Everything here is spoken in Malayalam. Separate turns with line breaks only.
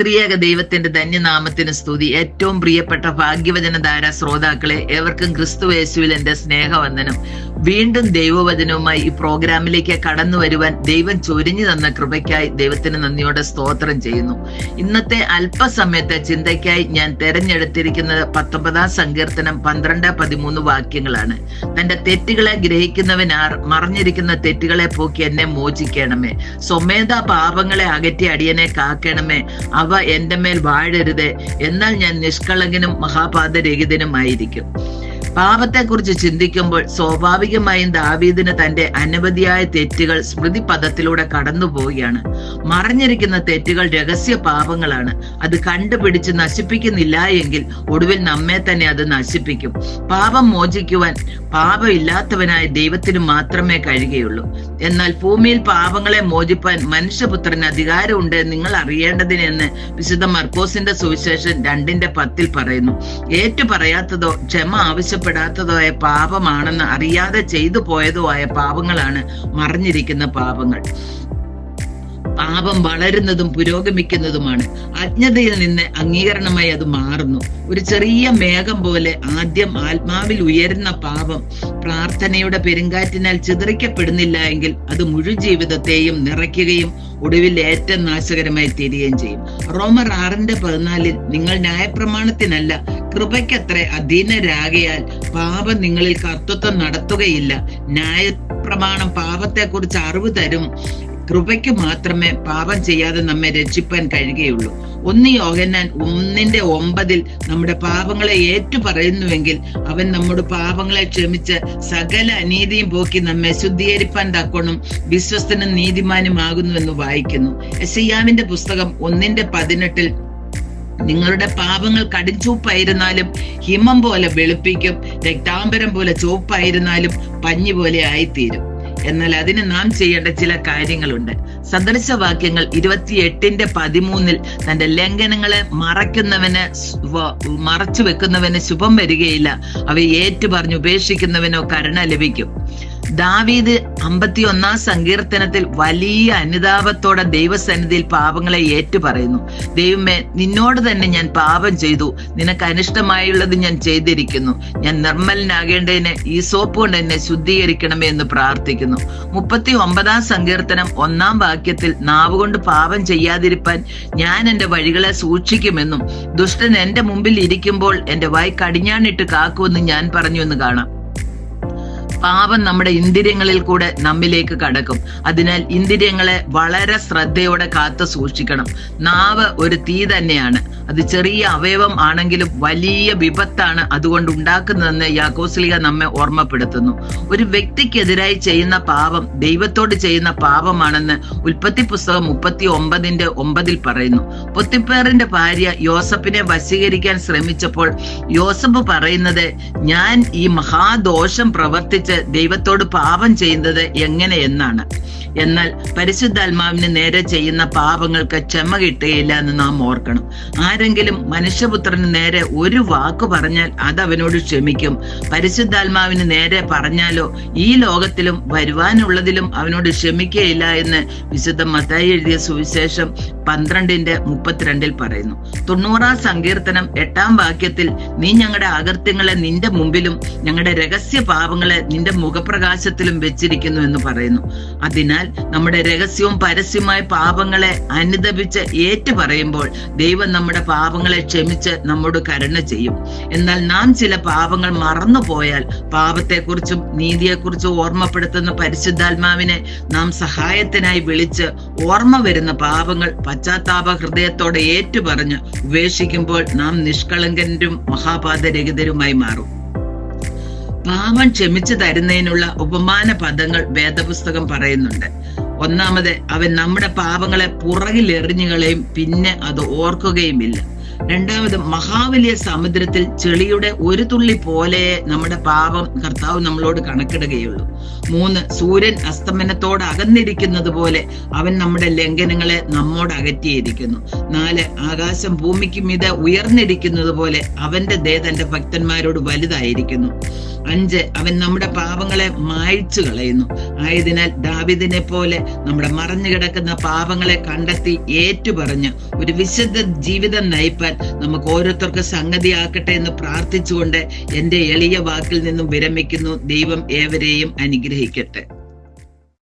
ത്രിയേക ദൈവത്തിന്റെ ധന്യനാമത്തിന് സ്തുതി ഏറ്റവും പ്രിയപ്പെട്ട ഭാഗ്യവചനധാര ശ്രോതാക്കളെ ഏവർക്കും ക്രിസ്തു യേശുവിൽ എന്റെ സ്നേഹവന്ദനം വീണ്ടും ദൈവവചനവുമായി ഈ പ്രോഗ്രാമിലേക്ക് കടന്നു വരുവാൻ ദൈവം ചൊരിഞ്ഞു തന്ന കൃപയ്ക്കായി ദൈവത്തിന് നന്ദിയോടെ സ്തോത്രം ചെയ്യുന്നു ഇന്നത്തെ അല്പസമയത്തെ ചിന്തയ്ക്കായി ഞാൻ തെരഞ്ഞെടുത്തിരിക്കുന്നത് പത്തൊമ്പതാം സങ്കീർത്തനം പന്ത്രണ്ട് പതിമൂന്ന് വാക്യങ്ങളാണ് തന്റെ തെറ്റുകളെ ഗ്രഹിക്കുന്നവനാർ മറിഞ്ഞിരിക്കുന്ന തെറ്റുകളെ പോക്കി എന്നെ മോചിക്കണമേ സ്വമേധ പാപങ്ങളെ അകറ്റി അടിയനെ കാക്കണമേ അവ എന്റെ മേൽ വാഴരുതേ എന്നാൽ ഞാൻ നിഷ്കളങ്കനും ആയിരിക്കും പാപത്തെക്കുറിച്ച് ചിന്തിക്കുമ്പോൾ സ്വാഭാവികമായും ദാവീദിന് തന്റെ അനവധിയായ തെറ്റുകൾ സ്മൃതി പദത്തിലൂടെ കടന്നുപോവുകയാണ് മറഞ്ഞിരിക്കുന്ന തെറ്റുകൾ രഹസ്യ പാപങ്ങളാണ് അത് കണ്ടുപിടിച്ച് നശിപ്പിക്കുന്നില്ല എങ്കിൽ ഒടുവിൽ നമ്മെ തന്നെ അത് നശിപ്പിക്കും പാപം മോചിക്കുവാൻ പാപമില്ലാത്തവനായ ദൈവത്തിന് മാത്രമേ കഴിയുകയുള്ളൂ എന്നാൽ ഭൂമിയിൽ പാപങ്ങളെ മോചിപ്പാൻ മനുഷ്യപുത്രന് അധികാരമുണ്ട് നിങ്ങൾ അറിയേണ്ടതിനെന്ന് വിശുദ്ധ മർക്കോസിന്റെ സുവിശേഷം രണ്ടിന്റെ പത്തിൽ പറയുന്നു ഏറ്റു പറയാത്തതോ ക്ഷമ ആവശ്യം പൊറുക്കപ്പെടാത്തതോ ആയ പാപമാണെന്ന് അറിയാതെ ചെയ്തു പോയതോ ആയ പാപങ്ങളാണ് മറിഞ്ഞിരിക്കുന്ന പാപങ്ങൾ പാപം വളരുന്നതും പുരോഗമിക്കുന്നതുമാണ് അജ്ഞതയിൽ നിന്ന് അംഗീകരണമായി അത് മാറുന്നു ഒരു ചെറിയ മേഘം പോലെ ആദ്യം ആത്മാവിൽ ഉയരുന്ന പാപം പ്രാർത്ഥനയുടെ പെരുങ്കാറ്റിനാൽ ചിതറിക്കപ്പെടുന്നില്ല എങ്കിൽ അത് മുഴുവൻ ജീവിതത്തെയും നിറയ്ക്കുകയും ഒടുവിൽ ഏറ്റവും നാശകരമായി തീരുകയും ചെയ്യും റോമർ ആറിന്റെ പതിനാലിൽ നിങ്ങൾ ന്യായപ്രമാണത്തിനല്ല കൃപയ്ക്കത്രേ അധീനരാകയാൽ പാപം നിങ്ങളിൽ കർത്തൃത്വം നടത്തുകയില്ല ന്യായപ്രമാണം പാപത്തെക്കുറിച്ച് അറിവ് തരും കൃപയ്ക്ക് മാത്രമേ പാപം ചെയ്യാതെ നമ്മെ രക്ഷിപ്പാൻ കഴിയുകയുള്ളൂ ഒന്ന് യോഹന്നാൻ ഒന്നിന്റെ ഒമ്പതിൽ നമ്മുടെ പാപങ്ങളെ ഏറ്റു പറയുന്നുവെങ്കിൽ അവൻ നമ്മുടെ പാപങ്ങളെ ക്ഷമിച്ച് സകല അനീതിയും പോക്കി നമ്മെ ശുദ്ധീകരിപ്പാൻ തക്കണം വിശ്വസ്തനും നീതിമാനുമാകുന്നുവെന്ന് വായിക്കുന്നു എസ് പുസ്തകം ഒന്നിന്റെ പതിനെട്ടിൽ നിങ്ങളുടെ പാപങ്ങൾ കടിച്ചൂപ്പായിരുന്നാലും ഹിമം പോലെ വെളുപ്പിക്കും രക്താംബരം പോലെ ചുവപ്പായിരുന്നാലും പഞ്ഞി പോലെ ആയിത്തീരും എന്നാൽ അതിന് നാം ചെയ്യേണ്ട ചില കാര്യങ്ങളുണ്ട് സന്ദർശവാക്യങ്ങൾ ഇരുപത്തി എട്ടിന്റെ പതിമൂന്നിൽ തന്റെ ലംഘനങ്ങളെ മറയ്ക്കുന്നവന് മറച്ചു വെക്കുന്നവന് ശുഭം വരികയില്ല അവയെ ഏറ്റു പറഞ്ഞു ഉപേക്ഷിക്കുന്നവനോ കരുണ ലഭിക്കും ദാവീദ് അമ്പത്തി ഒന്നാം സങ്കീർത്തനത്തിൽ വലിയ അനുതാപത്തോടെ ദൈവസന്നിധിയിൽ പാപങ്ങളെ ഏറ്റു പറയുന്നു ദൈവമേ നിന്നോട് തന്നെ ഞാൻ പാപം ചെയ്തു നിനക്ക് അനിഷ്ടമായുള്ളത് ഞാൻ ചെയ്തിരിക്കുന്നു ഞാൻ നിർമ്മലനാകേണ്ടതിന് ഈ സോപ്പ് കൊണ്ട് എന്നെ ശുദ്ധീകരിക്കണമേ എന്ന് പ്രാർത്ഥിക്കുന്നു മുപ്പത്തി ഒമ്പതാം സങ്കീർത്തനം ഒന്നാം വാക്യത്തിൽ നാവുകൊണ്ട് പാപം ചെയ്യാതിരിപ്പാൻ ഞാൻ എന്റെ വഴികളെ സൂക്ഷിക്കുമെന്നും ദുഷ്ടൻ എന്റെ മുമ്പിൽ ഇരിക്കുമ്പോൾ എന്റെ വായി കടിഞ്ഞാണിട്ട് കാക്കുമെന്ന് ഞാൻ പറഞ്ഞു എന്ന് കാണാം പാപം നമ്മുടെ ഇന്ദ്രിയങ്ങളിൽ കൂടെ നമ്മിലേക്ക് കടക്കും അതിനാൽ ഇന്ദ്രിയങ്ങളെ വളരെ ശ്രദ്ധയോടെ കാത്തു സൂക്ഷിക്കണം നാവ് ഒരു തീ തന്നെയാണ് അത് ചെറിയ അവയവം ആണെങ്കിലും വലിയ വിപത്താണ് അതുകൊണ്ട് ഉണ്ടാക്കുന്നതെന്ന് യാക്കോസ്ലിക നമ്മെ ഓർമ്മപ്പെടുത്തുന്നു ഒരു വ്യക്തിക്കെതിരായി ചെയ്യുന്ന പാപം ദൈവത്തോട് ചെയ്യുന്ന പാപമാണെന്ന് ഉൽപ്പത്തി പുസ്തകം മുപ്പത്തി ഒമ്പതിന്റെ ഒമ്പതിൽ പറയുന്നു പൊത്തിപ്പേറിന്റെ ഭാര്യ യോസഫിനെ വശീകരിക്കാൻ ശ്രമിച്ചപ്പോൾ യോസഫ് പറയുന്നത് ഞാൻ ഈ മഹാദോഷം പ്രവർത്തിച്ച സമയത്ത് ദൈവത്തോട് പാപം ചെയ്യുന്നത് എങ്ങനെയെന്നാണ് എന്നാൽ പരിശുദ്ധാത്മാവിന് നേരെ ചെയ്യുന്ന പാപങ്ങൾക്ക് ക്ഷമ കിട്ടുകയില്ല എന്ന് നാം ഓർക്കണം ആരെങ്കിലും മനുഷ്യപുത്രന് നേരെ ഒരു വാക്ക് പറഞ്ഞാൽ അത് അവനോട് ക്ഷമിക്കും പരിശുദ്ധാത്മാവിന് നേരെ പറഞ്ഞാലോ ഈ ലോകത്തിലും വരുവാനുള്ളതിലും അവനോട് ക്ഷമിക്കുകയില്ല എന്ന് വിശുദ്ധ മത്തായി എഴുതിയ സുവിശേഷം പന്ത്രണ്ടിന്റെ മുപ്പത്തിരണ്ടിൽ പറയുന്നു തൊണ്ണൂറാം സങ്കീർത്തനം എട്ടാം വാക്യത്തിൽ നീ ഞങ്ങളുടെ അകൃത്യങ്ങളെ നിന്റെ മുമ്പിലും ഞങ്ങളുടെ രഹസ്യ പാപങ്ങളെ നിന്റെ മുഖപ്രകാശത്തിലും വെച്ചിരിക്കുന്നു എന്ന് പറയുന്നു അതിനാൽ നമ്മുടെ രഹസ്യവും പരസ്യമായ പാപങ്ങളെ അനുദപിച്ച് ഏറ്റു പറയുമ്പോൾ ദൈവം നമ്മുടെ പാപങ്ങളെ ക്ഷമിച്ച് നമ്മോട് കരുണ ചെയ്യും എന്നാൽ നാം ചില പാപങ്ങൾ മറന്നുപോയാൽ പാപത്തെക്കുറിച്ചും നീതിയെക്കുറിച്ചും ഓർമ്മപ്പെടുത്തുന്ന പരിശുദ്ധാത്മാവിനെ നാം സഹായത്തിനായി വിളിച്ച് ഓർമ്മ വരുന്ന പാപങ്ങൾ പശ്ചാത്താപ ഹൃദയത്തോടെ പറഞ്ഞ് ഉപേക്ഷിക്കുമ്പോൾ നാം നിഷ്കളങ്കരും മഹാപാതരഹിതരുമായി മാറും പാപം ക്ഷമിച്ചു തരുന്നതിനുള്ള ഉപമാന പദങ്ങൾ വേദപുസ്തകം പറയുന്നുണ്ട് ഒന്നാമത് അവൻ നമ്മുടെ പാപങ്ങളെ പുറകിൽ എറിഞ്ഞു പിന്നെ അത് ഓർക്കുകയുമില്ല രണ്ടാമത് മഹാവലിയ സമുദ്രത്തിൽ ചെളിയുടെ ഒരു തുള്ളി പോലെ നമ്മുടെ പാപം കർത്താവ് നമ്മളോട് കണക്കിടുകയുള്ളൂ മൂന്ന് സൂര്യൻ അസ്തമനത്തോട് അകന്നിരിക്കുന്നത് പോലെ അവൻ നമ്മുടെ ലംഘനങ്ങളെ നമ്മോട് അകറ്റിയിരിക്കുന്നു നാല് ആകാശം ഭൂമിക്ക് മീത ഉയർന്നിരിക്കുന്നത് പോലെ അവന്റെ ദേ തന്റെ ഭക്തന്മാരോട് വലുതായിരിക്കുന്നു അഞ്ച് അവൻ നമ്മുടെ പാപങ്ങളെ മായ്ച്ചു കളയുന്നു ആയതിനാൽ ദാവിദിനെ പോലെ നമ്മുടെ മറഞ്ഞു കിടക്കുന്ന പാപങ്ങളെ കണ്ടെത്തി ഏറ്റുപറഞ്ഞ് ഒരു വിശുദ്ധ ജീവിതം നയിപ്പാൻ നമുക്ക് ഓരോരുത്തർക്ക് സംഗതിയാക്കട്ടെ എന്ന് പ്രാർത്ഥിച്ചുകൊണ്ട് എൻ്റെ എളിയ വാക്കിൽ നിന്നും വിരമിക്കുന്നു ദൈവം ഏവരെയും അനുഗ്രഹിക്കും ഗ്രഹിക്കട്ടെ